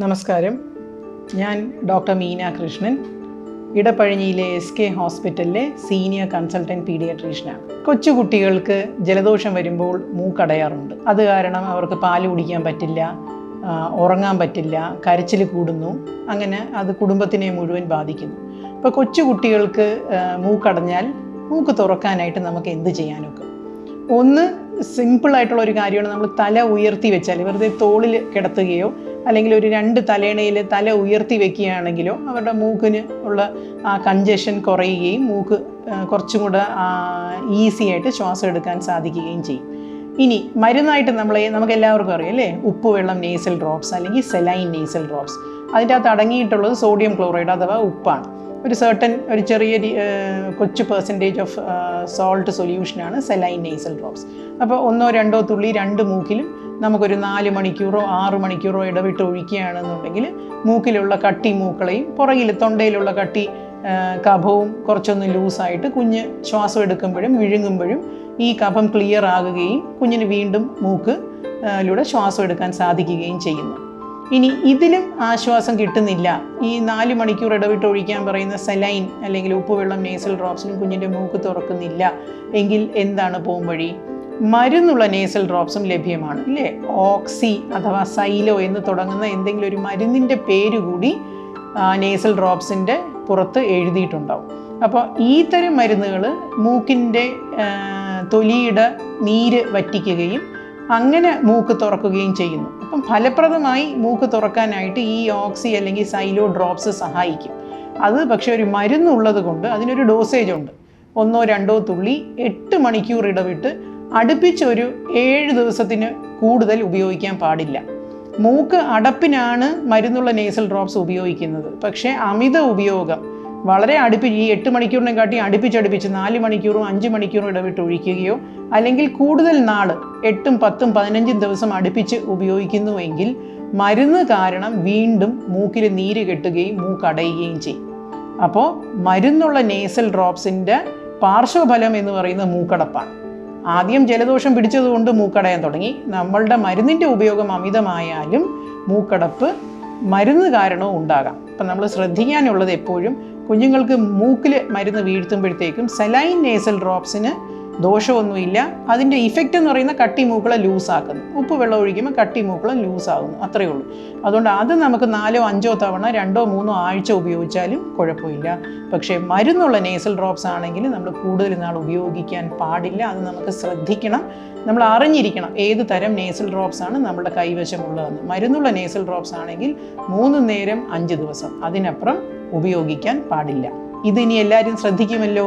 നമസ്കാരം. ഞാൻ ഡോക്ടർ മീന കൃഷ്ണൻ. ഇടപ്പഴഞ്ഞിയിലെ എസ് കെ ഹോസ്പിറ്റലിലെ സീനിയർ കൺസൾട്ടന്റ് പീഡിയാട്രീഷ്യനാണ്. കൊച്ചുകുട്ടികൾക്ക് ജലദോഷം വരുമ്പോൾ മൂക്കടയാറുണ്ട്. അത് കാരണം അവർക്ക് പാൽ കുടിക്കാൻ പറ്റില്ല ഉറങ്ങാൻ പറ്റില്ല കരച്ചിൽ കൂടുന്നു. അങ്ങനെ അത് കുടുംബത്തിനെ മുഴുവൻ ബാധിക്കുന്നു. ഇപ്പോൾ കൊച്ചുകുട്ടികൾക്ക് മൂക്കടഞ്ഞാൽ മൂക്ക് തുറക്കാനായിട്ട് നമുക്ക് എന്ത് ചെയ്യാനൊക്കെ? ഒന്ന് സിമ്പിൾ ആയിട്ടുള്ള ഒരു കാര്യമാണ്. നമ്മൾ തല ഉയർത്തി വെച്ചാൽ വെറുതെ തോളിൽ കിടത്തുകയോ അല്ലെങ്കിൽ ഒരു രണ്ട് തലേണയിൽ തല ഉയർത്തി വെക്കുകയാണെങ്കിലോ അവരുടെ മൂക്കിന് ഉള്ള ആ കഞ്ചഷൻ കുറയുകയും മൂക്ക് കുറച്ചും കൂടെ ഈസി ആയിട്ട് ശ്വാസം എടുക്കാൻ സാധിക്കുകയും ചെയ്യും. ഇനി മരുന്നായിട്ട് നമ്മളെ നമുക്ക് എല്ലാവർക്കും അറിയാം അല്ലേ? ഉപ്പുവെള്ളം നേസൽ ഡ്രോപ്സ് അല്ലെങ്കിൽ സെലൈൻ നേസൽ ഡ്രോപ്സ് അതിന്റെ അകത്ത് അടങ്ങിയിട്ടുള്ളത് സോഡിയം ക്ലോറൈഡ് അഥവാ ഉപ്പാണ്. ഒരു സർട്ടൻ ഒരു ചെറിയ കൊച്ചു പെർസെന്റേജ് ഓഫ് സോൾട്ട് സൊല്യൂഷനാണ് സെലൈൻ നേസൽ ഡ്രോപ്സ് അപ്പോൾ ഒന്നോ രണ്ടോ തുള്ളി രണ്ട് മൂക്കിലും നമുക്കൊരു നാല് മണിക്കൂറോ ആറ് മണിക്കൂറോ ഇടവിട്ട് ഒഴിക്കുകയാണെന്നുണ്ടെങ്കിൽ മൂക്കിലുള്ള കട്ടി മൂക്കളെയും പുറകിൽ തൊണ്ടയിലുള്ള കട്ടി കഫവും കുറച്ചൊന്ന് ലൂസായിട്ട് കുഞ്ഞ് ശ്വാസം എടുക്കുമ്പോഴും വിഴുങ്ങുമ്പോഴും ഈ കഫം ക്ലിയർ ആകുകയും കുഞ്ഞിന് വീണ്ടും മൂക്ക് ലൂടെ ശ്വാസം എടുക്കാൻ സാധിക്കുകയും ചെയ്യുന്നു. ഇനി ഇതിലും ആശ്വാസം കിട്ടുന്നില്ല. ഈ നാല് മണിക്കൂർ ഇടവിട്ട് ഒഴിക്കാൻ പറയുന്ന സലൈൻ അല്ലെങ്കിൽ ഉപ്പുവെള്ളം നേസൽ ഡ്രോപ്സിനും കുഞ്ഞിന്റെ മൂക്ക് തുറക്കുന്നില്ല. എങ്കിൽ എന്താണ് പോകുംവഴി മരുന്നുള്ള നേസൽ ഡ്രോപ്സും ലഭ്യമാണ്. ഇല്ലേ? ഓക്സി അഥവാ സൈലോ എന്ന് തുടങ്ങുന്ന എന്തെങ്കിലും ഒരു മരുന്നിന്റെ പേര് കൂടി നേസൽ ഡ്രോപ്സിന്റെ പുറത്ത് എഴുതിയിട്ടുണ്ടാവും. അപ്പോൾ ഈ തരം മരുന്നുകൾ മൂക്കിന്റെ തൊലിയുടെ നീര് വറ്റിക്കുകയും അങ്ങനെ മൂക്ക് തുറക്കുകയും ചെയ്യുന്നു. അപ്പം ഫലപ്രദമായി മൂക്ക് തുറക്കാനായിട്ട് ഈ ഓക്സി അല്ലെങ്കിൽ സൈലോ ഡ്രോപ്സ് സഹായിക്കും. അത് പക്ഷേ ഒരു മരുന്നുള്ളത് കൊണ്ട് അതിനൊരു ഡോസേജ് ഉണ്ട്. ഒന്നോ രണ്ടോ തുള്ളി എട്ട് മണിക്കൂർ ഇടവിട്ട് അടുപ്പിച്ചൊരു ഏഴ് ദിവസത്തിന് കൂടുതൽ ഉപയോഗിക്കാൻ പാടില്ല. മൂക്ക് അടപ്പിനാണ് മരുന്നുള്ള നേസൽ ഡ്രോപ്സ് ഉപയോഗിക്കുന്നത്. പക്ഷേ അമിത ഉപയോഗം വളരെ അടുപ്പിച്ച് ഈ എട്ട് മണിക്കൂറിനെ കാട്ടി അടുപ്പിച്ചടുപ്പിച്ച് നാല് മണിക്കൂറും അഞ്ച് മണിക്കൂറും ഇടവിട്ട് ഒഴിക്കുകയോ അല്ലെങ്കിൽ കൂടുതൽ നാൾ എട്ടും പത്തും പതിനഞ്ചും ദിവസം അടുപ്പിച്ച് ഉപയോഗിക്കുന്നുവെങ്കിൽ മരുന്ന് കാരണം വീണ്ടും മൂക്കിൽ നീര് കെട്ടുകയും മൂക്കടയുകയും ചെയ്യും. അപ്പോൾ മരുന്നുള്ള നേസൽ ഡ്രോപ്സിന്റെ പാർശ്വഫലം എന്ന് പറയുന്നത് മൂക്കടപ്പാണ്. ആദ്യം ജലദോഷം പിടിച്ചതുകൊണ്ട് മൂക്കടയാൻ തുടങ്ങി. നമ്മളുടെ മരുന്നിന്റെ ഉപയോഗം അമിതമായാലും മൂക്കടപ്പ് മരുന്ന് കാരണവും ഉണ്ടാകാം. അപ്പം നമ്മൾ ശ്രദ്ധിക്കാനുള്ളത് എപ്പോഴും കുഞ്ഞുങ്ങൾക്ക് മൂക്കിൽ മരുന്ന് വീഴ്ത്തുമ്പോഴത്തേക്കും സലൈൻ നേസൽ ഡ്രോപ്സിന് ദോഷമൊന്നുമില്ല. അതിന്റെ ഇഫക്റ്റ് എന്ന് പറയുന്ന കട്ടി മൂക്കളെ ലൂസാക്കുന്നു. ഉപ്പ് വെള്ളം ഒഴിക്കുമ്പോൾ കട്ടി മൂക്കളെ ലൂസാകുന്നു. അത്രയേ ഉള്ളൂ. അതുകൊണ്ട് അത് നമുക്ക് നാലോ അഞ്ചോ തവണ രണ്ടോ മൂന്നോ ആഴ്ച ഉപയോഗിച്ചാലും കുഴപ്പമില്ല. പക്ഷേ മരുന്നുള്ള നേസൽ ഡ്രോപ്സ് ആണെങ്കിൽ നമ്മൾ കൂടുതൽ നാൾ ഉപയോഗിക്കാൻ പാടില്ല. അത് നമുക്ക് ശ്രദ്ധിക്കണം. നമ്മൾ അറിഞ്ഞിരിക്കണം ഏത് തരം നേസൽ ഡ്രോപ്സ് ആണ് നമ്മുടെ കൈവശമുള്ളതെന്ന്. മരുന്നുള്ള നേസൽ ഡ്രോപ്സ് ആണെങ്കിൽ മൂന്ന് നേരം അഞ്ച് ദിവസം. അതിനപ്പുറം ഉപയോഗിക്കാൻ പാടില്ല. ഇതിനി എല്ലാവരും ശ്രദ്ധിക്കുമല്ലോ?